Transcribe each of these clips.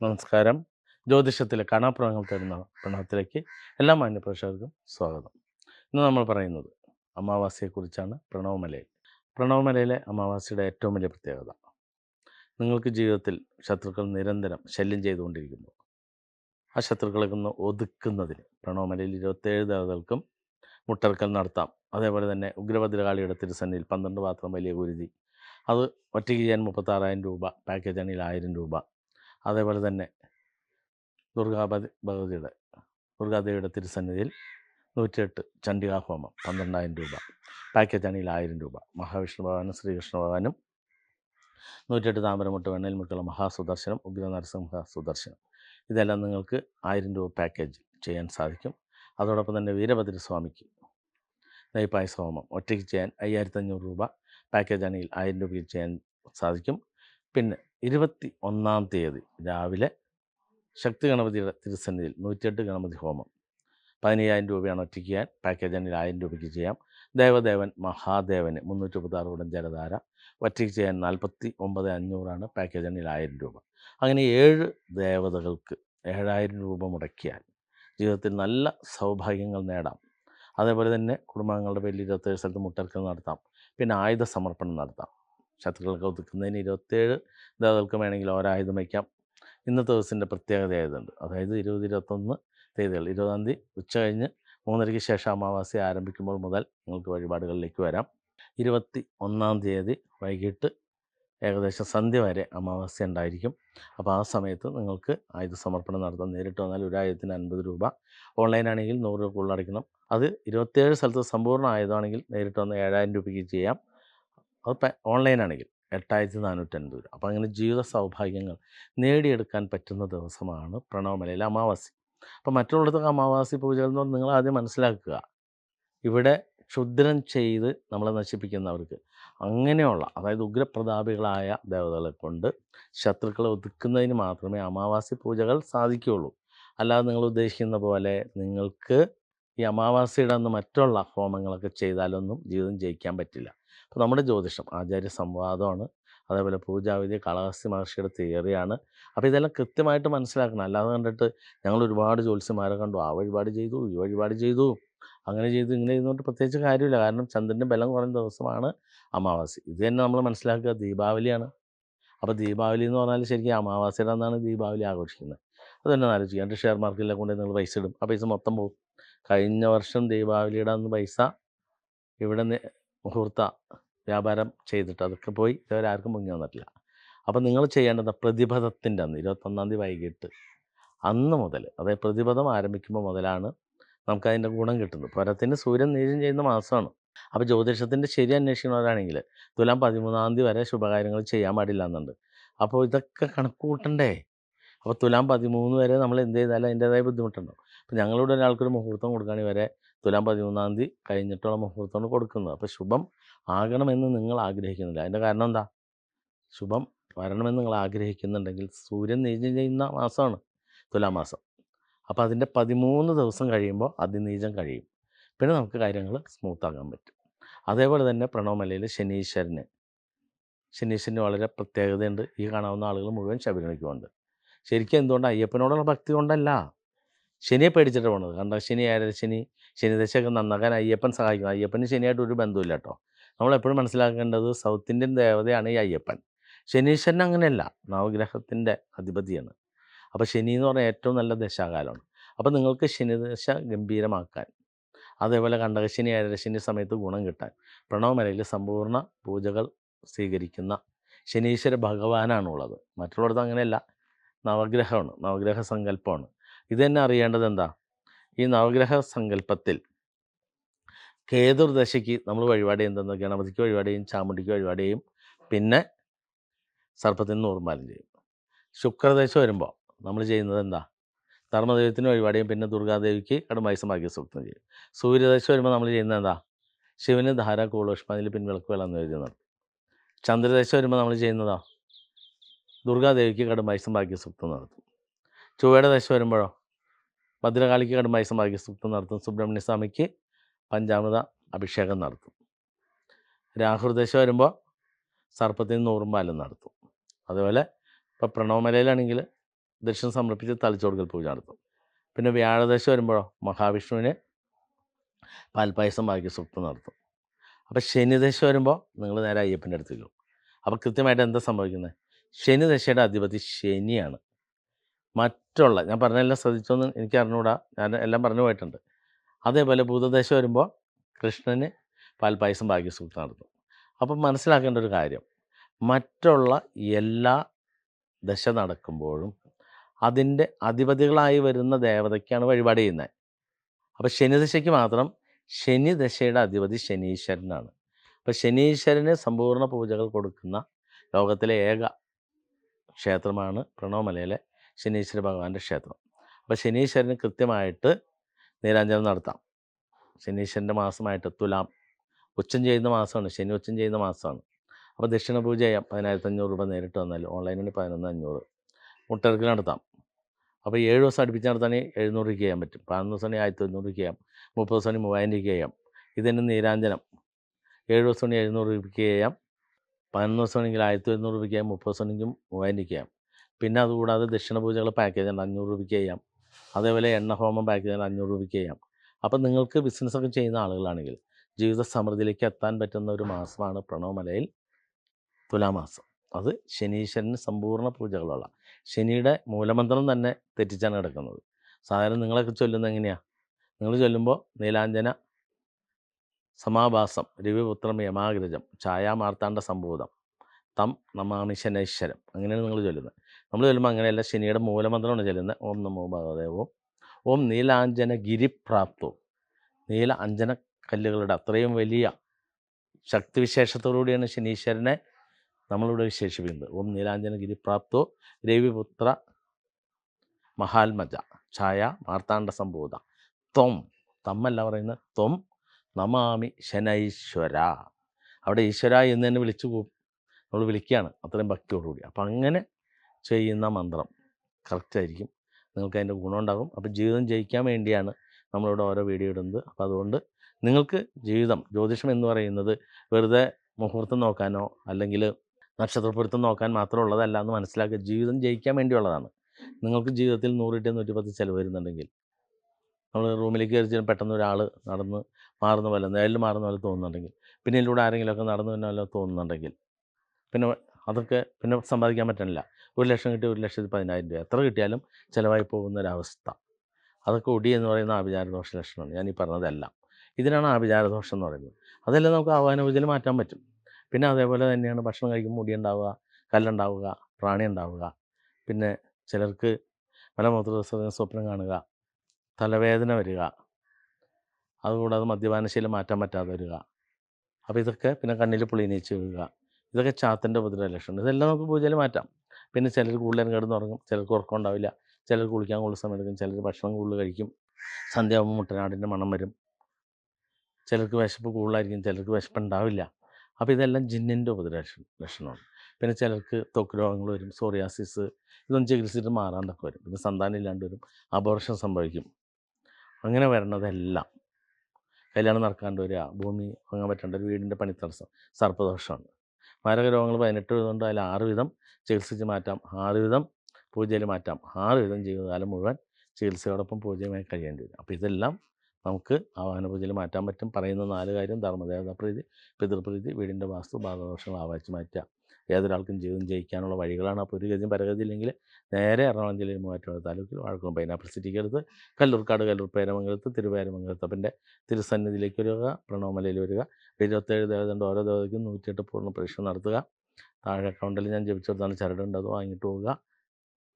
നമസ്കാരം. ജ്യോതിഷത്തിലെ കാണാപ്രവങ്ങൾ തരുന്ന പ്രണവത്തിലേക്ക് എല്ലാ മാന്യപ്രേക്ഷകർക്കും സ്വാഗതം. ഇന്ന് നമ്മൾ പറയുന്നത് അമാവാസിയെക്കുറിച്ചാണ് പ്രണവമലയിൽ. പ്രണവമലയിലെ അമാവാസ്യയുടെ ഏറ്റവും വലിയ പ്രത്യേകത. നിങ്ങൾക്ക് ജീവിതത്തിൽ ശത്രുക്കൾ നിരന്തരം ശല്യം ചെയ്തുകൊണ്ടിരിക്കുന്നു. ആ ശത്രുക്കളെ ഒന്ന് ഒതുക്കുന്നതിന് പ്രണവമലയിൽ ഇരുപത്തേഴ് ദേവതകൾക്കും മുട്ടർക്കൽ നടത്താം. അതേപോലെ തന്നെ ഉഗ്രഭദ്രകാളിയുടെ തിരുസന്നിയിൽ പന്ത്രണ്ട് പാത്രം വലിയ കുരുതി. അത് ഒറ്റയ്ക്ക് ചെയ്യാൻ മുപ്പത്താറായിരം രൂപ പാക്കേജ് ആണെങ്കിൽ ആയിരം രൂപ. അതേപോലെ തന്നെ ദുർഗാപതി ഭഗവതിയുടെ ദുർഗാദേവിയുടെ തിരുസന്നിധിയിൽ നൂറ്റിയെട്ട് ചണ്ഡികാ ഹോമം പന്ത്രണ്ടായിരം രൂപ. പാക്കേജ് ആണെങ്കിൽ ആയിരം രൂപ. മഹാവിഷ്ണു ഭഗവാനും ശ്രീകൃഷ്ണ ഭഗവാനും നൂറ്റിയെട്ട് താമരമുട്ട് വെണ്ണയിൽ മുട്ടുള്ള മഹാസുദർശനം ഉഗ്ര നരസിംഹ സുദർശനം. ഇതെല്ലാം നിങ്ങൾക്ക് ആയിരം രൂപ പാക്കേജ് ചെയ്യാൻ സാധിക്കും. അതോടൊപ്പം തന്നെ വീരഭദ്രസ്വാമിക്ക് നെയ്പായസ ഹോമം ഒറ്റയ്ക്ക് ചെയ്യാൻ അയ്യായിരത്തഞ്ഞൂറ് രൂപ. പാക്കേജ് ആണെങ്കിൽ ആയിരം രൂപയ്ക്ക് ചെയ്യാൻ സാധിക്കും. പിന്നെ ഇരുപത്തി ഒന്നാം തീയതി രാവിലെ ശക്തി ഗണപതിയുടെ തിരുസന്നിധിയിൽ നൂറ്റിയെട്ട് ഗണപതി ഹോമം. പതിനയ്യായിരം രൂപയാണ് ഒറ്റയ്ക്ക് ചെയ്യാൻ പാക്കേജ് ആണെങ്കിൽ ആയിരം രൂപയ്ക്ക് ചെയ്യാം. ദേവദേവൻ മഹാദേവന് മുന്നൂറ്റി മുപ്പത്താറ് ഉടൻ ജലധാര ഒറ്റയ്ക്ക് ചെയ്യാൻ നാൽപ്പത്തി ഒമ്പത് അഞ്ഞൂറാണ് പാക്കേജ് ആണെങ്കിൽ ആയിരം രൂപ. അങ്ങനെ ഏഴ് ദേവതകൾക്ക് ഏഴായിരം രൂപ മുടക്കിയാൽ ജീവിതത്തിൽ നല്ല സൗഭാഗ്യങ്ങൾ നേടാം. അതേപോലെ തന്നെ കുടുംബാംഗങ്ങളുടെ പേരിൽ ഇരുപത്തേഴ് സ്ഥലത്ത് മുട്ടർക്കൽ നടത്താം. പിന്നെ ആയുധ സമർപ്പണം നടത്താം. ശത്രുക്കൾക്ക് ഒതുക്കുന്നതിന് ഇരുപത്തേഴ് ദേവതകൾക്ക് വേണമെങ്കിൽ ഒരായുധം വയ്ക്കാം ഇന്നത്തെ ദിവസത്തിന്റെ പ്രത്യേകത ആയതുണ്ട് അതായത് ഇരുപത് ഇരുപത്തൊന്ന് തീയതികൾ. ഇരുപതാം തീയതി ഉച്ച കഴിഞ്ഞ് മൂന്നരയ്ക്ക് ശേഷം അമാവാസി ആരംഭിക്കുമ്പോൾ മുതൽ നിങ്ങൾക്ക് വഴിപാടുകളിലേക്ക് വരാം. ഇരുപത്തി ഒന്നാം തീയതി വൈകിട്ട് ഏകദേശം സന്ധ്യ വരെ അമാവാസ്യ ഉണ്ടായിരിക്കും. അപ്പോൾ ആ സമയത്ത് നിങ്ങൾക്ക് ആയുധ സമർപ്പണം നടത്താം. നേരിട്ട് വന്നാൽ ഒരു ആയുധത്തിന് അൻപത് രൂപ. ഓൺലൈൻ ആണെങ്കിൽ നൂറ് രൂപ ഉള്ളടയ്ക്കണം അത് ഇരുപത്തേഴ് സ്ഥലത്ത് സമ്പൂർണ ആയുധമാണെങ്കിൽ നേരിട്ട് വന്ന് ഏഴായിരം രൂപയ്ക്ക് ചെയ്യാം. അത് ഓൺലൈനാണെങ്കിൽ എട്ടായിരത്തി നാനൂറ്റൻപത് രൂപ. അപ്പോൾ അങ്ങനെ ജീവിത സൗഭാഗ്യങ്ങൾ നേടിയെടുക്കാൻ പറ്റുന്ന ദിവസമാണ് പ്രണവമലയിലെ അമാവാസി. അപ്പോൾ മറ്റുള്ളിടത്തൊക്കെ അമാവാസി പൂജകൾ എന്ന് നിങ്ങൾ ആദ്യം മനസ്സിലാക്കുക. ഇവിടെ ക്ഷുദ്രം ചെയ്ത് നമ്മളെ നശിപ്പിക്കുന്നവർക്ക് അങ്ങനെയുള്ള അതായത് ഉഗ്രപ്രതാപികളായ ദേവതകളെ കൊണ്ട് ശത്രുക്കളെ ഒതുക്കുന്നതിന് മാത്രമേ അമാവാസി പൂജകൾ സാധിക്കുകയുള്ളൂ. അല്ലാതെ നിങ്ങൾ ഉദ്ദേശിക്കുന്ന പോലെ നിങ്ങൾക്ക് ഈ അമാവാസിയുടെ അന്ന് മറ്റുള്ള ഹോമങ്ങളൊക്കെ ചെയ്താലൊന്നും ജീവിതം ജയിക്കാൻ പറ്റില്ല. അപ്പോൾ നമ്മുടെ ജ്യോതിഷം ആചാര്യ സംവാദമാണ് അതേപോലെ പൂജാവിധി കളഹസ്യ മഹർഷിയുടെ തിയറിയാണ്. അപ്പോൾ ഇതെല്ലാം കൃത്യമായിട്ട് മനസ്സിലാക്കണം. അല്ലാതെ കണ്ടിട്ട് ഞങ്ങൾ ഒരുപാട് ജ്യോത്സ്യന്മാരെ കണ്ടു. ആ വഴിപാട് ചെയ്തു ഈ വഴിപാട് ചെയ്തു അങ്ങനെ ചെയ്തു ഇങ്ങനെ ചെയ്തുകൊണ്ട് പ്രത്യേകിച്ച് കാര്യമില്ല. കാരണം ചന്ദ്രന്റെ ബലം കുറഞ്ഞ ദിവസമാണ് അമാവാസി. ഇത് തന്നെ നമ്മൾ മനസ്സിലാക്കുക ദീപാവലിയാണ്. അപ്പോൾ ദീപാവലി എന്ന് പറഞ്ഞാൽ ശരിക്കും അമാവാസിയുടെ അന്നാണ് ദീപാവലി ആഘോഷിക്കുന്നത്. അത് തന്നെ ആലോചിക്കുക. എന്റെ ഷെയർ മാർക്കറ്റിലെ കൊണ്ട് നിങ്ങൾ പൈസ ഇടും. ആ പൈസ മൊത്തം പോകും. കഴിഞ്ഞ വർഷം ദീപാവലിയുടെ അന്ന് പൈസ ഇവിടെ മുഹൂർത്ത വ്യാപാരം ചെയ്തിട്ട് അതൊക്കെ പോയി ഇതുവരെ ആർക്കും മുങ്ങി വന്നിട്ടില്ല. അപ്പം നിങ്ങൾ ചെയ്യേണ്ടത് പ്രതിപഥത്തിന്റെ അന്ന് ഇരുപത്തൊന്നാം തീയതി വൈകിട്ട് അന്ന് മുതൽ അതായത് പ്രതിപഥം ആരംഭിക്കുമ്പോൾ മുതലാണ് നമുക്കതിന്റെ ഗുണം കിട്ടുന്നത്. പോരത്തിന് സൂര്യൻ നീചം ചെയ്യുന്ന മാസമാണ്. അപ്പോൾ ജ്യോതിഷത്തിന്റെ ശരി അന്വേഷിക്കുന്നവരാണെങ്കിൽ തുലാം പതിമൂന്നാം തീയതി വരെ ശുഭകാര്യങ്ങൾ ചെയ്യാൻ പാടില്ല എന്നുണ്ട്. അപ്പോൾ ഇതൊക്കെ കണക്ക് കൂട്ടണ്ടേ അപ്പോൾ തുലാം പതിമൂന്ന് വരെ നമ്മൾ എന്ത് ചെയ്താലും അതിന്റേതായ ബുദ്ധിമുട്ടുണ്ടാവും. അപ്പോൾ ഞങ്ങളുടെ ഒരാൾക്കൊരു മുഹൂർത്തം കൊടുക്കുകയാണെങ്കിൽ വരെ തുലാം പതിമൂന്നാം തീയതി കഴിഞ്ഞിട്ടുള്ള മുഹൂർത്തമാണ് കൊടുക്കുന്നത്. അപ്പോൾ ശുഭം ആകണമെന്ന് നിങ്ങൾ ആഗ്രഹിക്കുന്നില്ല. അതിന്റെ കാരണം എന്താ? ശുഭം വരണമെന്ന് നിങ്ങൾ ആഗ്രഹിക്കുന്നുണ്ടെങ്കിൽ സൂര്യൻ നീചം ചെയ്യുന്ന മാസമാണ് തുലാമാസം അപ്പോൾ അതിന്റെ പതിമൂന്ന് ദിവസം കഴിയുമ്പോൾ അതിനീചം കഴിയും. പിന്നെ നമുക്ക് കാര്യങ്ങൾ സ്മൂത്താക്കാൻ പറ്റും. അതേപോലെ തന്നെ പ്രണവമലയിൽ ശനീശ്വരന്. ശനീശ്വരന് വളരെ പ്രത്യേകതയുണ്ട്. ഈ കാണാവുന്ന ആളുകൾ മുഴുവൻ ശബരിമലയ്ക്കുമുണ്ട് ശരിക്കും എന്തുകൊണ്ട്? അയ്യപ്പനോടുള്ള ഭക്തി കൊണ്ടല്ല. ശനിയെ പേടിച്ചിട്ട് പോണത്. കാരണം ശനി ഏഴര ശനി ശനിദശയൊക്കെ നന്നാക്കാൻ അയ്യപ്പൻ സഹായിക്കും. അയ്യപ്പന് ശനിയായിട്ട് ഒരു ബന്ധമില്ല കേട്ടോ. നമ്മളെപ്പോഴും മനസ്സിലാക്കേണ്ടത് സൗത്ത് ഇന്ത്യൻ ദേവതയാണ് ഈ അയ്യപ്പൻ. ശനീശ്വരൻ അങ്ങനെയല്ല. നവഗ്രഹത്തിന്റെ അധിപതിയാണ്. അപ്പോൾ ശനി എന്ന് പറഞ്ഞാൽ ഏറ്റവും നല്ല ദശാകാലമാണ്. അപ്പോൾ നിങ്ങൾക്ക് ശനിദശ ഗംഭീരമാക്കാൻ. അതേപോലെ കണ്ടകശനി ഏഴരശനി സമയത്ത് ഗുണം കിട്ടാൻ. പ്രണവമലയിൽ സമ്പൂർണ പൂജകൾ സ്വീകരിക്കുന്ന ശനീശ്വര ഭഗവാനാണുള്ളത്. മറ്റുള്ളിടത്ത് അങ്ങനെയല്ല. നവഗ്രഹമാണ്. നവഗ്രഹ സങ്കല്പമാണ് ഇത് തന്നെ അറിയേണ്ടത് എന്താ? ഈ നവഗ്രഹ സങ്കല്പത്തിൽ കേതുർദശയ്ക്ക് നമ്മൾ വഴിപാട് ചെയ്യുന്നത് ഗണപതിക്ക് വഴിപാട് ചെയ്യും ചാമുണ്ടിക്ക് വഴിപാട് ചെയ്യും പിന്നെ സർപ്പത്തിന് നൂർമാലം ചെയ്യും. ശുക്രദശ വരുമ്പോൾ നമ്മൾ ചെയ്യുന്നത് എന്താ? ധർമ്മദൈവത്തിന് വഴിപാട് ചെയ്യും പിന്നെ ദുർഗാദേവിക്ക് കടുംബായുസം സമാഗ്യ സൂക്തം ചെയ്യും. സൂര്യദശ വരുമ്പോൾ നമ്മൾ ചെയ്യുന്നത് എന്താ? ശിവന് ധാര കൂളോഷ്മാതിൽ പിൻവിളക്ക് വെള്ളം എഴുതി നടത്തും ചന്ദ്രദശ വരുമ്പോൾ നമ്മൾ ചെയ്യുന്നതാ? ദുർഗാദേവിക്ക് കടുംബായുസം സമാഗ്യ സൂക്തം നടത്തും. ചൊവ്വയുടെ ദശ വരുമ്പോഴോ? ഭദ്രകാളിക്ക് കടുമായി ഭാഗ്യ സൂക്തം നടത്തും. സുബ്രഹ്മണ്യ സ്വാമിക്ക് പഞ്ചാമൃത അഭിഷേകം നടത്തും. രാഹുർദശ വരുമ്പോൾ സർപ്പത്തിന് നൂറും പാലും നടത്തും. അതുപോലെ ഇപ്പോൾ പ്രണവമലയിലാണെങ്കിൽ ദർശനം സമർപ്പിച്ച് തലച്ചോടുക്കൽ പൂജ നടത്തും. പിന്നെ വ്യാഴദശ വരുമ്പോഴോ മഹാവിഷ്ണുവിന് പാൽപ്പായസം ബാക്കി സൂക്തം നടത്തും അപ്പോൾ ശനിദശ വരുമ്പോൾ നിങ്ങൾ നേരെ അയ്യപ്പന്റെ അടുത്ത് പോകും അപ്പോൾ കൃത്യമായിട്ട് എന്താ സംഭവിക്കുന്നത്? ശനിദശയുടെ അധിപതി ശനിയാണ്. മറ്റുള്ള ഞാൻ പറഞ്ഞെല്ലാം ശ്രദ്ധിച്ചോന്ന് എനിക്ക് അറിഞ്ഞുകൂടാ ഞാൻ എല്ലാം പറഞ്ഞു പോയിട്ടുണ്ട്. അതേപോലെ ഭൂതദേശം വരുമ്പോൾ കൃഷ്ണന് പാൽപ്പായസം ഭാഗ്യസൂക്തം നടത്തും അപ്പം മനസ്സിലാക്കേണ്ട ഒരു കാര്യം. മറ്റുള്ള എല്ലാ ദശ നടക്കുമ്പോഴും അതിന്റെ അധിപതികളായി വരുന്ന ദേവതയ്ക്കാണ് വഴിപാട് ചെയ്യുന്നത്. അപ്പോൾ ശനിദശയ്ക്ക് മാത്രം ശനി ദശയുടെ അധിപതി ശനീശ്വരനാണ്. അപ്പോൾ ശനീശ്വരന് സമ്പൂർണ പൂജകൾ കൊടുക്കുന്ന ലോകത്തിലെ ഏക ക്ഷേത്രമാണ് പ്രണവമലയിലെ ശനീശ്വര ഭഗവാന്റെ ക്ഷേത്രം. അപ്പോൾ ശനീശ്വരന് കൃത്യമായിട്ട് നീരാഞ്ജനം നടത്താം. ശനീശ്വരന്റെ മാസമായിട്ട് തുലാം. ഉച്ചം ചെയ്യുന്ന മാസമാണ്. ശനി ഉച്ചം ചെയ്യുന്ന മാസമാണ്. അപ്പോൾ ദക്ഷിണ പൂജ ചെയ്യാം. പതിനായിരത്തി അഞ്ഞൂറ് രൂപ നേരിട്ട് വന്നാൽ ഓൺലൈനിൽ പതിനൊന്ന് അഞ്ഞൂറ് മുട്ടർക്ക് നടത്താം. അപ്പോൾ ഏഴ് ദിവസം അടുപ്പിച്ച് നടത്താണെങ്കിൽ എഴുന്നൂറ് രൂപയ്ക്ക് ചെയ്യാൻ പറ്റും. പതിനൊന്ന് ദിവസമാണെങ്കിൽ ആയിരത്തി അഞ്ഞൂറ് രൂപയ്ക്ക് ചെയ്യാം. മുപ്പത് ദിവസമാണെങ്കിൽ മൂവായിരം രൂപയ്ക്ക് ചെയ്യാം. ഇതിന് നീരാഞ്ജനം. ഏഴ് ദിവസമാണെങ്കിൽ എഴുന്നൂറ് രൂപയ്ക്ക് ചെയ്യാം. പതിനൊന്ന് ദിവസമാണെങ്കിൽ ആയിരത്തി എഴുന്നൂറ് രൂപയ്ക്ക് ചെയ്യാം. മുപ്പത് ദിവസമാണെങ്കിൽ മൂവായിരം രൂപയ്ക്ക് ചെയ്യാം. പിന്നെ അതുകൂടാതെ ദക്ഷിണ പൂജകൾ പാക്കേജ് ഉണ്ട് അഞ്ഞൂറ് രൂപയ്ക്ക് ചെയ്യാം. അതേപോലെ എണ്ണ ഹോമം പാക്കേജ് ഉണ്ട് അഞ്ഞൂറ് രൂപയ്ക്ക് ചെയ്യാം. അപ്പം നിങ്ങൾക്ക് ബിസിനസ്സൊക്കെ ചെയ്യുന്ന ആളുകളാണെങ്കിൽ ജീവിത സമൃദ്ധിയിലേക്ക് എത്താൻ പറ്റുന്ന ഒരു മാസമാണ് പ്രണവമലയിൽ തുലാമാസം അത് ശനീശ്വരന് സമ്പൂർണ പൂജകളുള്ള ശനിയുടെ മൂലമന്ത്രം തന്നെ തെറ്റിച്ചാണ് കിടക്കുന്നത്. സാധാരണ നിങ്ങളൊക്കെ ചൊല്ലുന്നത് എങ്ങനെയാണ് നിങ്ങൾ ചൊല്ലുമ്പോൾ നീലാഞ്ജന സമാഭാസം രവിപുത്രം യമാഗ്രജം ഛായാമാർത്താണ്ഡ സംഭൂതം തം നമാമി ശനൈശ്വരം. അങ്ങനെയാണ് നിങ്ങൾ ചൊല്ലുന്നത്. നമ്മൾ ചൊല്ലുമ്പോൾ അങ്ങനെയല്ല ശനിയുടെ മൂലമന്ത്രമാണ് ചെല്ലുന്നത് ഓം നമോ ഭഗവദേവോ ഓം. നീലാഞ്ജന ഗിരിപ്രാപ്തോ നീല അഞ്ജന കല്ലുകളുടെ അത്രയും വലിയ ശക്തിവിശേഷത്തോടുകൂടിയാണ് ശനീശ്വരനെ നമ്മളിവിടെ വിശേഷിപ്പിക്കുന്നത്. ഓം നീലാഞ്ജന ഗിരിപ്രാപ്തോ രവിപുത്ര മഹാത്മജ. ഛായ മാർത്താണ്ഡ സംഭൂത ത്വം. തമ്മല്ല പറയുന്നത് ത്വം. നമാമി ശനൈശ്വര. അവിടെ ഈശ്വര എന്ന് തന്നെ വിളിച്ചു പോകും നമ്മൾ വിളിക്കുകയാണ്. അത്രയും ഭക്തിയോടുകൂടി. അപ്പം അങ്ങനെ ചെയ്യുന്ന മന്ത്രം. കറക്റ്റായിരിക്കും നിങ്ങൾക്ക് അതിന്റെ ഗുണമുണ്ടാകും അപ്പോൾ ജീവിതം ജയിക്കാൻ വേണ്ടിയാണ് നമ്മളിവിടെ ഓരോ വീഡിയോ ഇടുന്നത്. അപ്പോൾ അതുകൊണ്ട് നിങ്ങൾക്ക് ജീവിതം ജ്യോതിഷം എന്ന് പറയുന്നത് വെറുതെ മുഹൂർത്തം നോക്കാനോ അല്ലെങ്കിൽ നക്ഷത്രപ്പൊരുത്തം നോക്കാൻ മാത്രമുള്ളതല്ല എന്ന് മനസ്സിലാക്കുക. ജീവിതം ജയിക്കാൻ വേണ്ടിയുള്ളതാണ്. നിങ്ങൾക്ക് ജീവിതത്തിൽ നൂറിട്ട് നൂറ്റിപ്പത്ത് ചിലവ് വരുന്നുണ്ടെങ്കിൽ നമ്മൾ റൂമിലേക്ക് കയറി പെട്ടെന്ന് ഒരാൾ നടന്ന് മാറുന്ന പോലെ നേരിൽ മാറുന്ന പോലെ തോന്നുന്നുണ്ടെങ്കിൽ പിന്നെ ഇതിലൂടെ ആരെങ്കിലുമൊക്കെ നടന്നു തന്നെ പോലെ തോന്നുന്നുണ്ടെങ്കിൽ പിന്നെ അതൊക്കെ പിന്നെ സമ്പാദിക്കാൻ പറ്റണില്ല. ഒരു ലക്ഷം കിട്ടി ഒരു ലക്ഷത്തി പതിനായിരം രൂപ. എത്ര കിട്ടിയാലും ചിലവായി പോകുന്ന ഒരവസ്ഥ അതൊക്കെ ഒടി എന്ന് പറയുന്ന ആഭിചാരദോഷ ലക്ഷണമാണ്. ഞാൻ ഈ പറഞ്ഞതെല്ലാം. ഇതിനാണ് ആഭിചാരദോഷം എന്ന് പറയുന്നത്. അതെല്ലാം നമുക്ക് പൂജയിൽ മാറ്റാൻ പറ്റും. പിന്നെ അതേപോലെ തന്നെയാണ് ഭക്ഷണം കഴിക്കുമ്പോൾ മുടി ഉണ്ടാവുക കല്ലുണ്ടാവുക പ്രാണി ഉണ്ടാവുക. പിന്നെ ചിലർക്ക് മലമൂത്ര വിസർജന സ്വപ്നം കാണുക തലവേദന വരിക. അതുകൂടാതെ മദ്യപാനശീലം മാറ്റാൻ പറ്റാതെ വരിക. അപ്പോൾ ഇതൊക്കെ പിന്നെ കണ്ണിൽ പുളിനീച്ച് വീഴുക. ഇതൊക്കെ ചാത്തിന്റെ ഉപദ്രവ ലക്ഷണം ഇതെല്ലാം നമുക്ക് പൂജയിൽ മാറ്റാം. പിന്നെ ചിലർ കൂടുതലും കിടന്നുറങ്ങും ചിലർക്ക് ഉറക്കം ഉണ്ടാവില്ല ചിലർ കുളിക്കാൻ കൂടുതൽ സമയം എടുക്കും ചിലർ ഭക്ഷണം കൂടുതൽ കഴിക്കും സന്ധ്യയാകുമ്പോൾ മുട്ടനാടിന്റെ മണം വരും. ചിലർക്ക് വിശപ്പ് കൂടുതലായിരിക്കും ചിലർക്ക് വിശപ്പ് ഉണ്ടാവില്ല. അപ്പോൾ ഇതെല്ലാം ജിന്നിന്റെ ഉപദ്രവ ലക്ഷ- ലക്ഷണമാണ്. പിന്നെ ചിലർക്ക് തൊക്ക് രോഗങ്ങൾ വരും സോറിയാസിസ് ഇതൊന്നും ചികിത്സിച്ചിട്ട് മാറാണ്ടൊക്കെ വരും. പിന്നെ സന്താനം ഇല്ലാണ്ട് വരും അബോർഷൻ സംഭവിക്കും. അങ്ങനെ വരണതെല്ലാം. കല്യാണം നടക്കാണ്ട് വരിക ഭൂമി വാങ്ങാൻ പറ്റേണ്ട ഒരു വീടിന്റെ പണിത്തടസ്സം സർപ്പദോഷമാണ്. മാരക രോഗങ്ങൾ പതിനെട്ട് വിധമുണ്ട് അതിൽ ആറ് വിധം ചികിത്സിച്ച് മാറ്റാം. ആറ് വിധം പൂജയിൽ മാറ്റാം. ആറ് വിധം ജീവിതകാലം മുഴുവൻ ചികിത്സയോടൊപ്പം പൂജയുമായി കഴിയേണ്ടി വരും. അപ്പോൾ ഇതെല്ലാം നമുക്ക് ആവാഹന പൂജയിൽ മാറ്റാൻ പറ്റും. പറയുന്ന നാല് കാര്യം ധർമ്മദേവതാ പ്രീതി പിതൃപ്രീതി വീടിന്റെ വാസ്തു ബാധദോഷങ്ങൾ ആവാച്ച് മാറ്റുക ഏതൊരാൾക്കും ജീവിതം ജയിക്കാനുള്ള വഴികളാണ്. അപ്പോൾ ഒരു ഗതിയും പരഗതി ഇല്ലെങ്കിൽ നേരെ എറണാകുളം ജില്ലയിൽ മൂവാറ്റുപുഴ താലൂക്കിൽ വാഴക്കുളം പൈനാപ്പിൾ സിറ്റിക്ക് അടുത്ത് കല്ലൂർക്കാട് കല്ലൂർ പേരമംഗലത്ത് തിരുവേരമംഗലത്തപ്പന്റെ തിരുസന്നിധിയിലേക്ക് വരിക പ്രണവമലയിൽ വരിക. ഇരുപത്തേഴ് ദേവതണ്ട് ഓരോ ദേവതയ്ക്കും നൂറ്റിയെട്ട് പൂർണ പരീക്ഷ നടത്തുക. താഴെ അക്കൗണ്ടിൽ ഞാൻ ജപിച്ചെടുത്താണ് ചരടുണ്ട് അത് വാങ്ങിയിട്ട് പോവുക.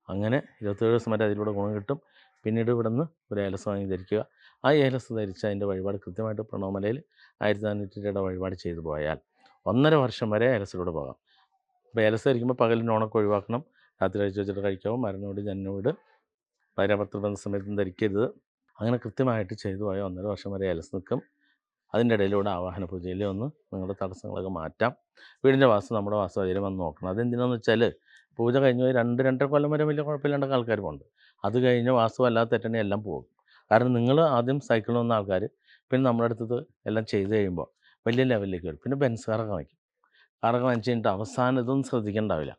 അങ്ങനെ ഇരുപത്തേഴ് ദിവസം വരെ അതിലൂടെ ഗുണം കിട്ടും. പിന്നീട് ഇവിടുന്ന് ഒരു ഏലസ് വാങ്ങി ധരിക്കുക. ആ ഏലസ് ധരിച്ച് അതിന്റെ വഴിപാട് കൃത്യമായിട്ട് പ്രണവമലയിൽ ആയിരത്തി നാനൂറ്റി രൂപയുടെ വഴിപാട് ചെയ്തു പോയാൽ ഒന്നര വർഷം വരെ ഏലസിലൂടെ പോകാം. അപ്പോൾ ഏലസ് ധരിക്കുമ്പോൾ പകലിന് ഉണക്ക് ഒഴിവാക്കണം. രാത്രി കഴിച്ച് വെച്ചിട്ട് കഴിക്കാവും. മരണോട് ജന്നോട്. ഭാര്യാഭർത്തൃ ബന്ധ സമയത്തും ധരിക്കരുത്. അങ്ങനെ കൃത്യമായിട്ട് ചെയ്തു പോയാൽ ഒന്നര വർഷം വരെ ഏലസ് നിൽക്കും. അതിന്റെ ഇടയിലൂടെ ആവാഹന പൂജയിൽ ഒന്ന് നിങ്ങളുടെ തടസ്സങ്ങളൊക്കെ മാറ്റാം. വീടിന്റെ വാസം നമ്മുടെ അതിൽ വന്ന് നോക്കണം. അതെന്തിനാന്ന് വെച്ചാൽ പൂജ കഴിഞ്ഞ് രണ്ട് രണ്ടര കൊല്ലം വരെ വലിയ കുഴപ്പമില്ലാണ്ട് ആൾക്കാർ പോകുന്നുണ്ട് അത് കഴിഞ്ഞ് വാസം അല്ലാത്ത തെറ്റണി എല്ലാം പോകും. കാരണം നിങ്ങൾ ആദ്യം സൈക്കിളിൽ വന്ന ആൾക്കാർ പിന്നെ നമ്മുടെ അടുത്തത് എല്ലാം ചെയ്ത് കഴിയുമ്പോൾ വലിയ ലെവലിലേക്ക് വരും. പിന്നെ ബെൻസ് കാറൊക്കെ വാങ്ങിക്കും കാറൊക്കെ വാങ്ങിച്ച് കഴിഞ്ഞിട്ട് അവസാനം ഇതൊന്നും ശ്രദ്ധിക്കണ്ടാവില്ല.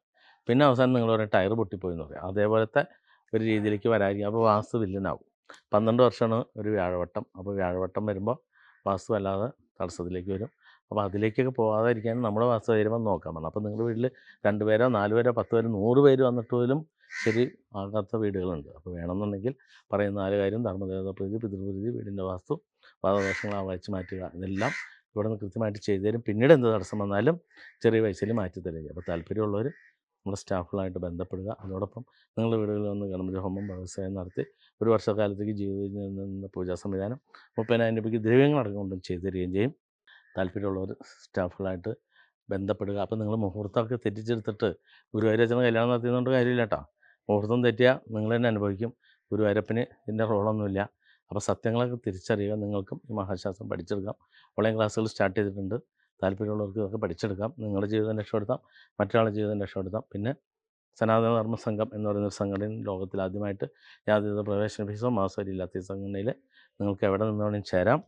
പിന്നെ അവസാനം നിങ്ങൾ പറയും ടയർ പൊട്ടിപ്പോയി എന്ന് പറയും. അതേപോലത്തെ ഒരു രീതിയിലേക്ക് വരായിരിക്കും അപ്പോൾ വാസ്തു വില്ലനാവും. പന്ത്രണ്ട് വർഷമാണ് ഒരു വ്യാഴവട്ടം. അപ്പോൾ വ്യാഴവട്ടം വരുമ്പോൾ വാസ്തു അല്ലാതെ തടസ്സത്തിലേക്ക് വരും. അപ്പോൾ അതിലേക്കൊക്കെ പോകാതിരിക്കാൻ നമ്മുടെ വാസ്തു വരുമ്പോൾ നോക്കാൻ പറഞ്ഞു. അപ്പോൾ നിങ്ങളുടെ വീട്ടിൽ രണ്ട് പേരോ നാല് പേരോ പത്ത് പേരോ നൂറ് പേര് വന്നിട്ട് പോലും ശരി ആകാത്ത വീടുകളുണ്ട്. അപ്പോൾ വേണമെന്നുണ്ടെങ്കിൽ പറയുന്ന നാല് കാര്യം ധർമ്മദേവത പ്രീതി പിതൃപ്രീതി വീടിന്റെ വാസ്തു പാദദോഷങ്ങൾ വായിച്ച് മാറ്റുക. ഇതെല്ലാം ഇവിടെ നിന്ന് കൃത്യമായിട്ട് ചെയ്തു തരും. പിന്നീട് എന്ത് തടസ്സം വന്നാലും ചെറിയ പൈസയിൽ മാറ്റി തരും അപ്പോൾ താല്പര്യമുള്ളവർ നമ്മുടെ സ്റ്റാഫുകളായിട്ട് ബന്ധപ്പെടുക. അതോടൊപ്പം നിങ്ങളുടെ വീടുകളിൽ വന്ന് ഗണപതി ഹോമം വ്യവസായം നടത്തി ഒരു വർഷക്കാലത്തേക്ക് ജീവിതത്തിൽ നിന്ന് പൂജാ സംവിധാനം മുപ്പതിനായിരം രൂപയ്ക്ക് ദ്രവ്യങ്ങളടക്കം കൊണ്ടും ചെയ്തു തരികയും ചെയ്യും. താല്പര്യമുള്ളവർ സ്റ്റാഫുകളായിട്ട് ബന്ധപ്പെടുക. അപ്പോൾ നിങ്ങൾ മുഹൂർത്തമൊക്കെ തെറ്റിച്ചെടുത്തിട്ട് ഗുരുവായൂരച്ചന കല്യാണം നടത്തിയതുകൊണ്ട് കാര്യമില്ല കേട്ടോ. മുഹൂർത്തം തെറ്റിയാൽ നിങ്ങൾ തന്നെ അനുഭവിക്കും. ഗുരുവായൂരപ്പന് ഇതിന്റെ റോളൊന്നുമില്ല അപ്പോൾ സത്യങ്ങളൊക്കെ തിരിച്ചറിയുക നിങ്ങൾക്കും ഈ മഹാശാസ്ത്രം പഠിച്ചെടുക്കാം. ഓൺലൈൻ ക്ലാസ്സുകൾ സ്റ്റാർട്ട് ചെയ്തിട്ടുണ്ട്. താല്പര്യമുള്ളവർക്ക് ഇതൊക്കെ പഠിച്ചെടുക്കാം. നിങ്ങളുടെ ജീവിതം രക്ഷപ്പെടുത്താം. മറ്റൊരാളുടെ ജീവിതം രക്ഷപ്പെടുത്താം. പിന്നെ സനാതന ധർമ്മ സംഘം എന്ന് പറയുന്ന ഒരു സംഘടന ലോകത്തിൽ ആദ്യമായിട്ട് യാതൊരു പ്രവേശന ഫീസോ മാസമോ ഇല്ലാത്ത ഈ സംഘടനയിൽ നിങ്ങൾക്ക് എവിടെ നിന്ന് വേണമെങ്കിലും ചേരാം.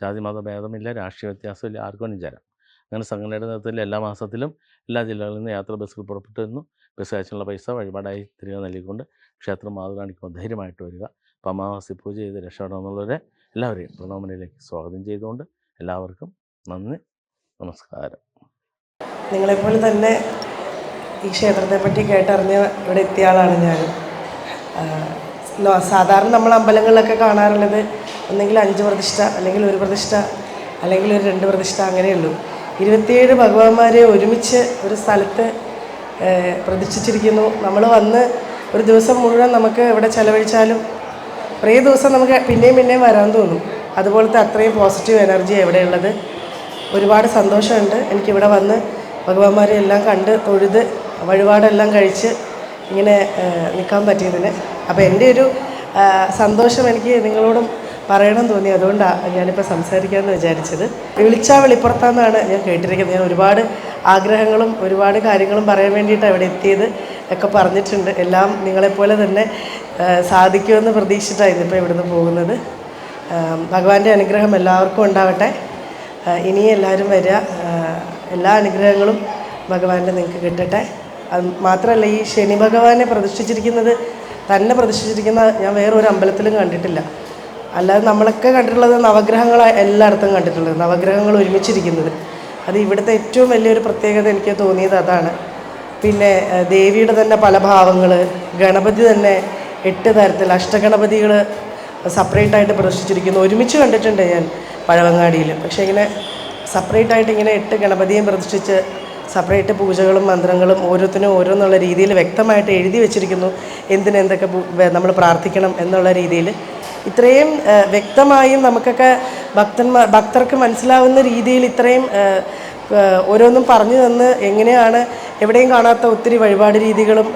ജാതി മത ഭേദമില്ല രാഷ്ട്രീയ വ്യത്യാസമില്ല ആർക്കും ചേരാം. അങ്ങനെ സംഘടനയുടെ നേതൃത്വത്തിൽ എല്ലാ മാസത്തിലും എല്ലാ ജില്ലകളിൽ നിന്ന് യാത്ര ബസ്സുകൾ പുറപ്പെട്ടു വരുന്നു ബസ് അയച്ചുള്ള പൈസ വഴിപാടായി തിരികെ നൽകിക്കൊണ്ട് ക്ഷേത്രം മാതൃകാണിക്കുമ്പോൾ ധൈര്യമായിട്ട് വരിക. അപ്പോൾ അമാവാസി പൂജ ചെയ്ത് രക്ഷപ്പെടണമെന്നുള്ളവരെ എല്ലാവരെയും പ്രണോമനയിലേക്ക് സ്വാഗതം ചെയ്തുകൊണ്ട് എല്ലാവർക്കും നന്ദി നമസ്കാരം. നിങ്ങളെപ്പോലെ തന്നെ ഈ ക്ഷേത്രത്തെ പറ്റി കേട്ടറിഞ്ഞ് ഇവിടെ എത്തിയ ആളാണ് ഞാൻ. സാധാരണ നമ്മൾ അമ്പലങ്ങളിലൊക്കെ കാണാറുള്ളത് ഒന്നെങ്കിൽ അഞ്ച് പ്രതിഷ്ഠ അല്ലെങ്കിൽ ഒരു പ്രതിഷ്ഠ അല്ലെങ്കിൽ ഒരു രണ്ട് പ്രതിഷ്ഠ അങ്ങനെയുള്ളൂ ഇരുപത്തിയേഴ് ഭഗവാന്മാരെ ഒരുമിച്ച് ഒരു സ്ഥലത്ത് പ്രതിഷ്ഠിച്ചിരിക്കുന്നു. നമ്മൾ വന്ന് ഒരു ദിവസം മുഴുവൻ നമുക്ക് ഇവിടെ ചെലവഴിച്ചാലും കുറേ ദിവസം നമുക്ക് പിന്നെയും പിന്നെയും വരാൻ തോന്നും. അതുപോലത്തെ അത്രയും പോസിറ്റീവ് എനർജി എവിടെയുള്ളത് ഒരുപാട് സന്തോഷമുണ്ട്. എനിക്കിവിടെ വന്ന് ഭഗവാന്മാരെ എല്ലാം കണ്ട് തൊഴുത് വഴിപാടെല്ലാം കഴിച്ച് ഇങ്ങനെ നിൽക്കാൻ പറ്റിയതിന്. അപ്പോൾ എന്റെ ഒരു സന്തോഷം എനിക്ക് നിങ്ങളോടും പറയണം തോന്നി. അതുകൊണ്ടാണ് ഞാനിപ്പോൾ സംസാരിക്കാമെന്ന് വിചാരിച്ചത്. വിളിച്ചാൽ വെളിപ്പുറത്താന്നാണ് ഞാൻ കേട്ടിരിക്കുന്നത്. ഞാൻ ഒരുപാട് ആഗ്രഹങ്ങളും ഒരുപാട് കാര്യങ്ങളും പറയാൻ വേണ്ടിയിട്ടാണ് ഇവിടെ എത്തിയത്. ഒക്കെ പറഞ്ഞിട്ടുണ്ട്. എല്ലാം നിങ്ങളെപ്പോലെ തന്നെ സാധിക്കുമെന്ന് പ്രതീക്ഷിച്ചിട്ടാണ് ഇന്നിപ്പോൾ ഇവിടുന്ന് പോകുന്നത്. ഭഗവാന്റെ അനുഗ്രഹം എല്ലാവർക്കും ഉണ്ടാവട്ടെ. ഇനിയും എല്ലാവരും വരിക. എല്ലാ അനുഗ്രഹങ്ങളും ഭഗവാന്റെ നിങ്ങൾക്ക് കിട്ടട്ടെ. അത് മാത്രമല്ല ഈ ശനി ഭഗവാനെ പ്രതിഷ്ഠിച്ചിരിക്കുന്നത് തന്നെ പ്രതിഷ്ഠിച്ചിരിക്കുന്ന ഞാൻ വേറൊരു അമ്പലത്തിലും കണ്ടിട്ടില്ല. അല്ലാതെ നമ്മളൊക്കെ കണ്ടിട്ടുള്ളത് നവഗ്രഹങ്ങൾ എല്ലായിടത്തും കണ്ടിട്ടുള്ളത് നവഗ്രഹങ്ങൾ ഒരുമിച്ചിരിക്കുന്നത്. അത് ഇവിടുത്തെ ഏറ്റവും വലിയൊരു പ്രത്യേകത എനിക്ക് തോന്നിയത് അതാണ്. പിന്നെ ദേവിയുടെ തന്നെ പല ഭാവങ്ങൾ ഗണപതി തന്നെ എട്ട് തരത്തിൽ അഷ്ടഗണപതികൾ സെപ്പറേറ്റ് ആയിട്ട് പ്രതിഷ്ഠിച്ചിരിക്കുന്നു ഒരുമിച്ച് കണ്ടിട്ടുണ്ട് ഞാൻ പഴവങ്ങാടിയിൽ. പക്ഷേ ഇങ്ങനെ സെപ്പറേറ്റ് ആയിട്ട് ഇങ്ങനെ എട്ട് ഗണപതിയും പ്രദർശിച്ച് സെപ്പറേറ്റ് പൂജകളും മന്ത്രങ്ങളും ഓരോത്തിനും ഓരോന്നുള്ള രീതിയിൽ വ്യക്തമായിട്ട് എഴുതി വെച്ചിരിക്കുന്നു. എന്തിനെന്തൊക്കെ നമ്മൾ പ്രാർത്ഥിക്കണം എന്നുള്ള രീതിയിൽ. ഇത്രയും വ്യക്തമായും നമുക്കൊക്കെ ഭക്തന്മാർ ഭക്തർക്ക് മനസ്സിലാവുന്ന രീതിയിൽ ഇത്രയും ഓരോന്നും പറഞ്ഞു തന്ന് എങ്ങനെയാണ് എവിടെയും കാണാത്ത ഒത്തിരി വഴിപാട് രീതികളും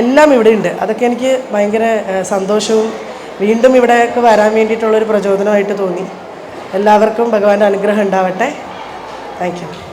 എല്ലാം ഇവിടെ ഉണ്ട്. അതൊക്കെ എനിക്ക് ഭയങ്കര സന്തോഷവും വീണ്ടും ഇവിടെയൊക്കെ വരാൻ വേണ്ടിയിട്ടുള്ളൊരു പ്രചോദനമായിട്ട് തോന്നി. എല്ലാവർക്കും ഭഗവാന്റെ അനുഗ്രഹം ഉണ്ടാവട്ടെ. താങ്ക് യു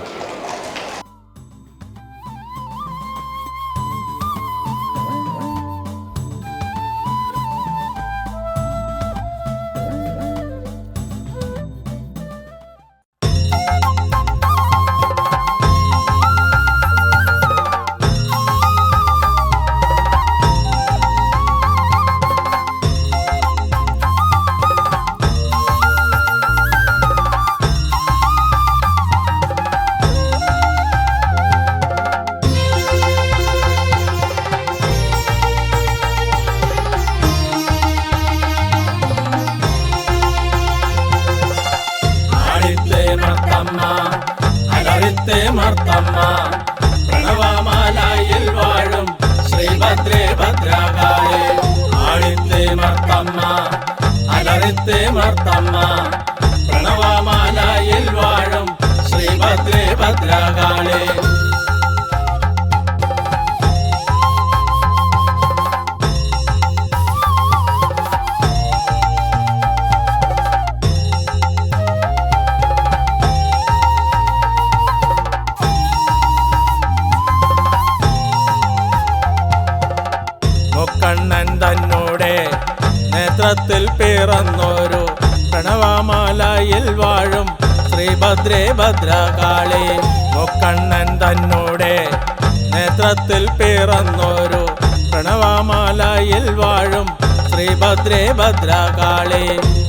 ശ്രീഭദ്രേ ഭദ്രകാളേ.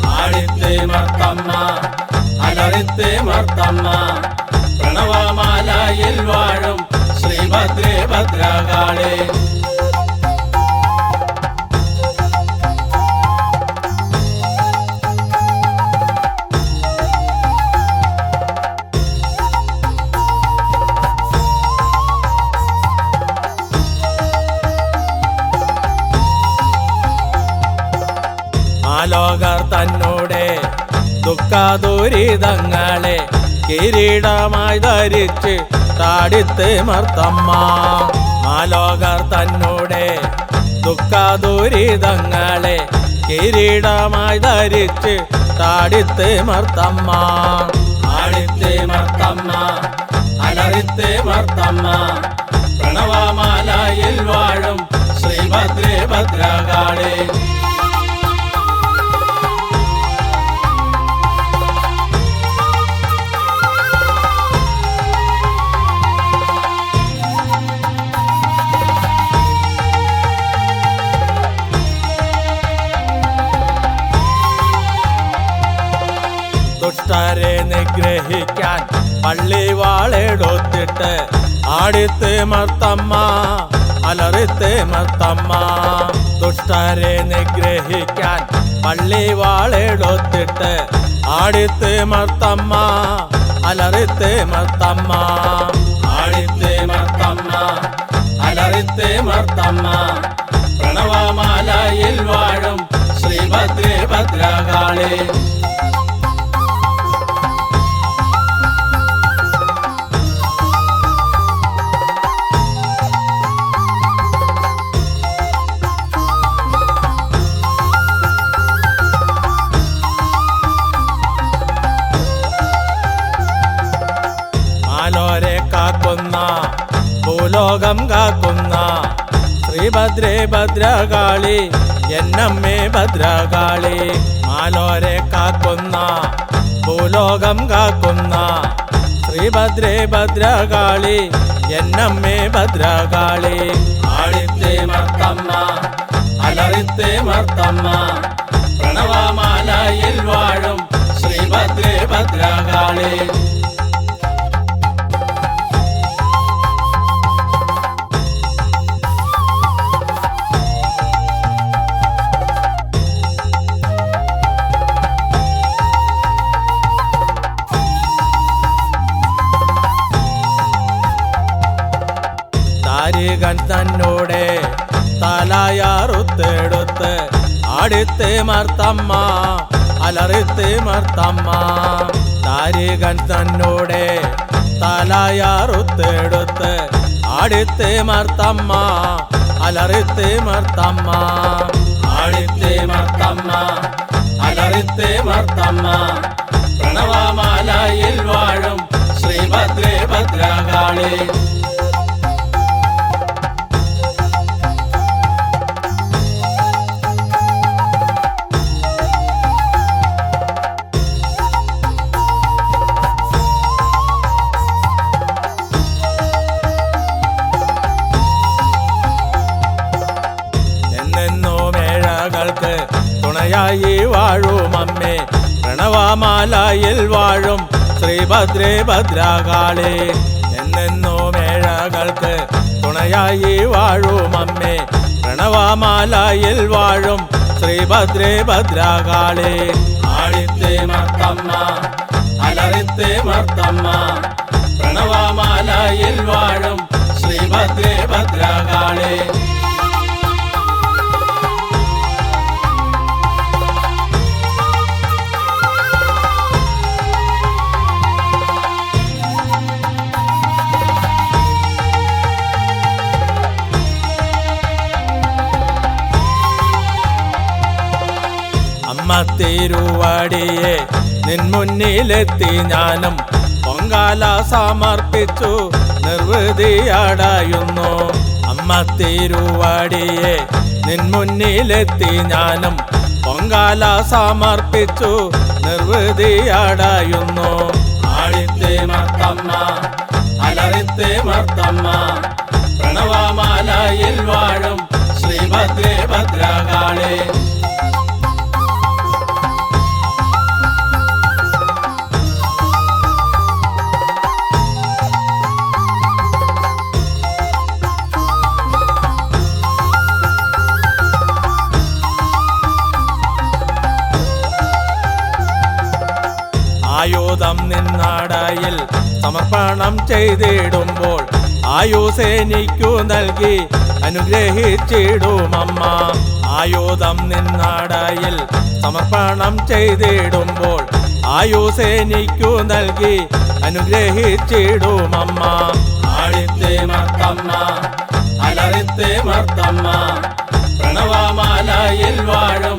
ആടിത്തേ മർത്തമ്മ അലറിത്തേ മർത്തമ്മ. പ്രണവമാലയിൽ വാഴും ശ്രീഭദ്രേ ഭദ്രകാളി. ദുഃഖദുരിതങ്ങളെ കിരീടമായി ധരിച്ച് താടിത്ത് മർത്തമ്മ. മാലോകർ തന്നോടെ ദുഃഖദുരിതങ്ങളെ കിരീടമായി ധരിച്ച് താടിത്ത് മർത്തമ്മ. ആടിത്ത് മർത്തമ്മ അലറിത്ത് മർത്തമ്മ. പ്രണവമാലയിൽ വാഴും ശ്രീഭദ്രേ ഭദ്രകാളേ പള്ളി വാളെടുത്തിട്ട് ആടിത്ത് മർത്തമ്മ അലറിത്ത് മർത്തമ്മ. ദുഷ്ടരെ നിഗ്രഹിക്കാൻ പള്ളി വാളെടുത്തിട്ട് ആടിത്ത് മർത്തമ്മ അലറിത്ത് മർത്തമ്മ. ആടിത്ത് മർത്തമ്മ അലറിത്ത് മർത്തമ്മ. പ്രണവമാലയിൽ വാഴും ശ്രീഭദ്രേ ഭദ്രകാളി. ഭൂലോകം കാക്കുന്ന ശ്രീഭദ്രേ ഭദ്രകാളി എന്നമ്മേ ഭദ്രകാളി. മാനോരെ കാക്കുന്ന ഭൂലോകം കാക്കുന്ന ശ്രീഭദ്രേ ഭദ്രകാളി എന്നമ്മേ ഭദ്രകാളി. ആഴിത്തേ മർത്തമ്മ അലറിത്തേ മർത്തമ്മ പ്രണവമാലയിൽ വാഴും ശ്രീഭദ്രേ ഭദ്രകാളി. ആടിത്ത് മർത്തമ്മ അലറിത്ത് മർത്തമ്മ. താരികൻ തന്നോടെ തലയാറുത്തെടുത്ത് അടുത്ത് മർത്തമ്മ അലറിത്ത് മർത്തമ്മ. ആടിത്ത് മർത്തമ്മ അലറിത്ത് മർത്തമ്മ. പ്രണവമാലയിൽ വാഴും ശ്രീഭദ്രേ ഭദ്രകാളി. വാഴും അമ്മേ. പ്രണവമാലയിൽ വാഴും ശ്രീഭദ്രേ ഭദ്രാകാളേ. എന്നെന്നോ മേഴകൾക്ക് തുണയായി വാഴും അമ്മേ. പ്രണവമാലയിൽ വാഴും ശ്രീഭദ്രേ ഭദ്രാകാളേ. ആഴിത്തെ മർത്തമ്മ അലറിത്തെ മർത്തമ്മ. പ്രണവമാലയിൽ വാഴും ശ്രീഭദ്രേ ഭദ്രകാളി. തിരുവാടിയെ നിൻ മുന്നിലെത്തി ഞാനും പൊങ്കാല സമർപ്പിച്ചു നിർവൃതിയടയുന്നു അമ്മ തിരുവാടിയെ നിൻ മുന്നിലെത്തി ഞാനും പൊങ്കാല സമർപ്പിച്ചു നിർവൃതിയടയുന്നു ആഴിത്തെ മർത്തമ്മ അലറിത്തെ മർത്തമ്മ പ്രണവമാലയിൽ വാഴും ശ്രീ ശ്രീഭദ്രേ ഭദ്രകാളേ. സമർപ്പണം ചെയ്തിടുമ്പോൾ ആയുസേനിക്കു നൽകി അനുഗ്രഹിച്ചിടുമമ്മ. ആയുധം നിന്നാടയിൽ സമർപ്പണം ചെയ്തിടുമ്പോൾ ആയുസേനിക്കു നൽകി അനുഗ്രഹിച്ചിടുമമ്മ. ആടിത്തെ മർത്തമ്മ അലറിത്തെ മർത്തമ്മ പ്രണവമാലയിൽ വാഴും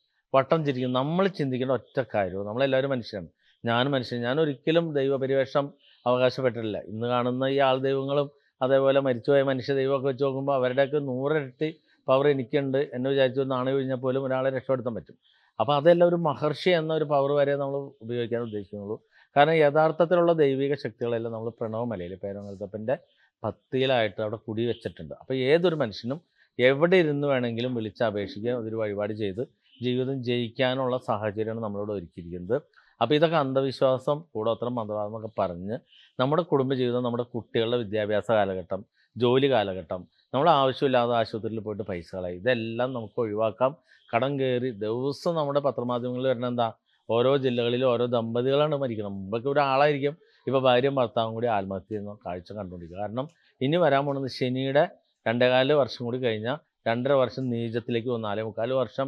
വട്ടം ചിരിക്കും. നമ്മൾ ചിന്തിക്കേണ്ട ഒറ്റ കാര്യവും നമ്മളെല്ലാവരും മനുഷ്യരാണ്. ഞാനും മനുഷ്യൻ. ഞാൻ ഒരിക്കലും ദൈവപരിവേഷം അവകാശപ്പെട്ടിട്ടില്ല. ഇന്ന് കാണുന്ന ഈ ആൾ ദൈവങ്ങളും അതേപോലെ മരിച്ചുപോയ മനുഷ്യ ദൈവമൊക്കെ വെച്ച് നോക്കുമ്പോൾ അവരുടെയൊക്കെ നൂറിരട്ടി പവർ എനിക്കുണ്ട്. എന്നെ വിചാരിച്ചു നാണയം കഴിഞ്ഞാൽ പോലും ഒരാളെ രക്ഷപ്പെടുത്താൻ പറ്റും. അപ്പോൾ അതെല്ലാം ഒരു മഹർഷി എന്ന ഒരു പവർ വരെ നമ്മൾ ഉപയോഗിക്കാൻ ഉദ്ദേശിക്കുന്നുള്ളൂ. കാരണം യഥാർത്ഥത്തിലുള്ള ദൈവിക ശക്തികളെല്ലാം നമ്മൾ പ്രണവമലയിൽ പേരങ്ങൽത്തപ്പന്റെ പത്തിയിലായിട്ട് അവിടെ കുടി വെച്ചിട്ടുണ്ട് അപ്പോൾ ഏതൊരു മനുഷ്യനും എവിടെ ഇരുന്ന് വേണമെങ്കിലും വിളിച്ചപേക്ഷിക്കുക അതൊരു വഴിപാട് ചെയ്ത് ജീവിതം ജയിക്കാനുള്ള സാഹചര്യമാണ് നമ്മളിവിടെ ഒരുക്കിയിരിക്കുന്നത്. അപ്പോൾ ഇതൊക്കെ അന്ധവിശ്വാസം കൂടോത്രം മന്ത്രവാദമൊക്കെ പറഞ്ഞ് നമ്മുടെ കുടുംബജീവിതം നമ്മുടെ കുട്ടികളുടെ വിദ്യാഭ്യാസ കാലഘട്ടം ജോലി കാലഘട്ടം നമ്മൾ ആവശ്യമില്ലാതെ ആശുപത്രിയിൽ പോയിട്ട് പൈസ കളയും. ഇതെല്ലാം നമുക്ക് ഒഴിവാക്കാം. കടം കയറി ദിവസം നമ്മുടെ പത്രമാധ്യമങ്ങളിൽ വരുന്ന എന്താ? ഓരോ ജില്ലകളിലും ഓരോ ദമ്പതികളാണ് മരിക്കുന്നത്. മുമ്പൊക്കെ ഒരാളായിരിക്കും ഇപ്പോൾ ഭാര്യയും ഭർത്താവും കൂടി ആത്മഹത്യ ചെയ്യുന്ന കാഴ്ച കണ്ടുകൊണ്ടിരിക്കുക. കാരണം ഇനി വരാൻ പോകുന്നത് ശനിയുടെ രണ്ടേകാൽ വർഷം കൂടി കഴിഞ്ഞാൽ രണ്ടര വർഷം നീചത്തിലേക്ക് വന്നാലേ നാലേ വർഷം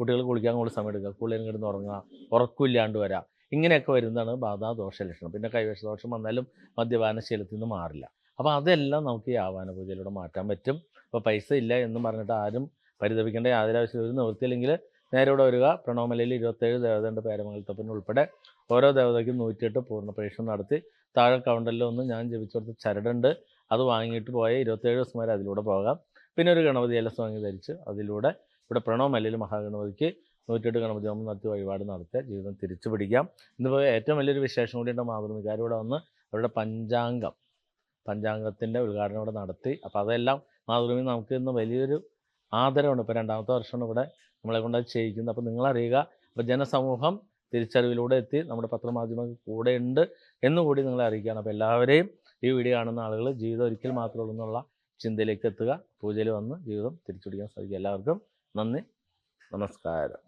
കുട്ടികൾ കുളിക്കാൻ കൂടുതൽ സമയം എടുക്കുക കുളിയും കിടന്ന് ഉറങ്ങുക ഉറക്കമില്ലാണ്ട് വരാം. ഇങ്ങനെയൊക്കെ വരുന്നതാണ് ബാധാ ദോഷ ലക്ഷണം. പിന്നെ കൈവശ ദോഷം വന്നാലും മദ്യപാന ശീലത്തിൽ നിന്ന് മാറില്ല. അപ്പോൾ അതെല്ലാം നമുക്ക് ഈ ആവാന പൂജയിലൂടെ മാറ്റാൻ പറ്റും. അപ്പോൾ പൈസ ഇല്ല എന്ന് പറഞ്ഞിട്ട് ആരും പരിതപിക്കേണ്ട യാതൊരു ആവശ്യം ഒരു നിവൃത്തിയില്ലെങ്കിൽ നേരെ ഇവിടെ വരിക. പ്രണോമലയിൽ ഇരുപത്തേഴ് ദേവതയുടെ പേരമംഗലത്തപ്പിന് ഉൾപ്പെടെ ഓരോ ദേവതയ്ക്കും നൂറ്റിയെട്ട് പൂർണ പരീക്ഷണം നടത്തി. താഴെ കൗണ്ടറിൽ ഒന്ന് ഞാൻ ജപിച്ചു ചരടുണ്ട്. അത് വാങ്ങിയിട്ട് പോയ ഇരുപത്തേഴ് ദിവസം വരെ അതിലൂടെ പോകാം. പിന്നെ ഒരു ഗണപതി എലസ് ധരിച്ച് അതിലൂടെ ഇവിടെ പ്രണവമലയിൽ മഹാഗണപതിക്ക് നൂറ്റെട്ട് നമ്മൾ നടത്തി വഴിപാട് നടത്തിയ ജീവിതം തിരിച്ചു പിടിക്കാം. ഇന്നിപ്പോൾ ഏറ്റവും വലിയൊരു വിശേഷം കൂടിയുണ്ട് മാതൃമികാർ ഇവിടെ വന്ന് അവരുടെ പഞ്ചാംഗം. പഞ്ചാംഗത്തിന്റെ ഉദ്ഘാടനം ഇവിടെ നടത്തി. അപ്പോൾ അതെല്ലാം മാതൃഭൂമി നമുക്ക് ഇന്ന് വലിയൊരു ആദരവുണ്ട് ഇപ്പോൾ രണ്ടാമത്തെ വർഷമാണ് ഇവിടെ നമ്മളെ കൊണ്ട് ചെയ്യിക്കുന്നത്. അപ്പോൾ നിങ്ങളറിയുക അപ്പോൾ ജനസമൂഹം തിരിച്ചറിവിലൂടെ എത്തി നമ്മുടെ പത്രമാധ്യമങ്ങൾ കൂടെ ഉണ്ട് എന്നുകൂടി നിങ്ങളെ അറിയിക്കുകയാണ്. അപ്പോൾ എല്ലാവരെയും ഈ വീഡിയോ കാണുന്ന ആളുകൾ ജീവിതം ഒരിക്കൽ മാത്രമേ എന്നുള്ള ചിന്തയിലേക്ക് എത്തുക. പൂജയിൽ വന്ന് ജീവിതം തിരിച്ചുപിടിക്കാൻ സാധിക്കും എല്ലാവർക്കും നന്ദി. നമസ്കാരം.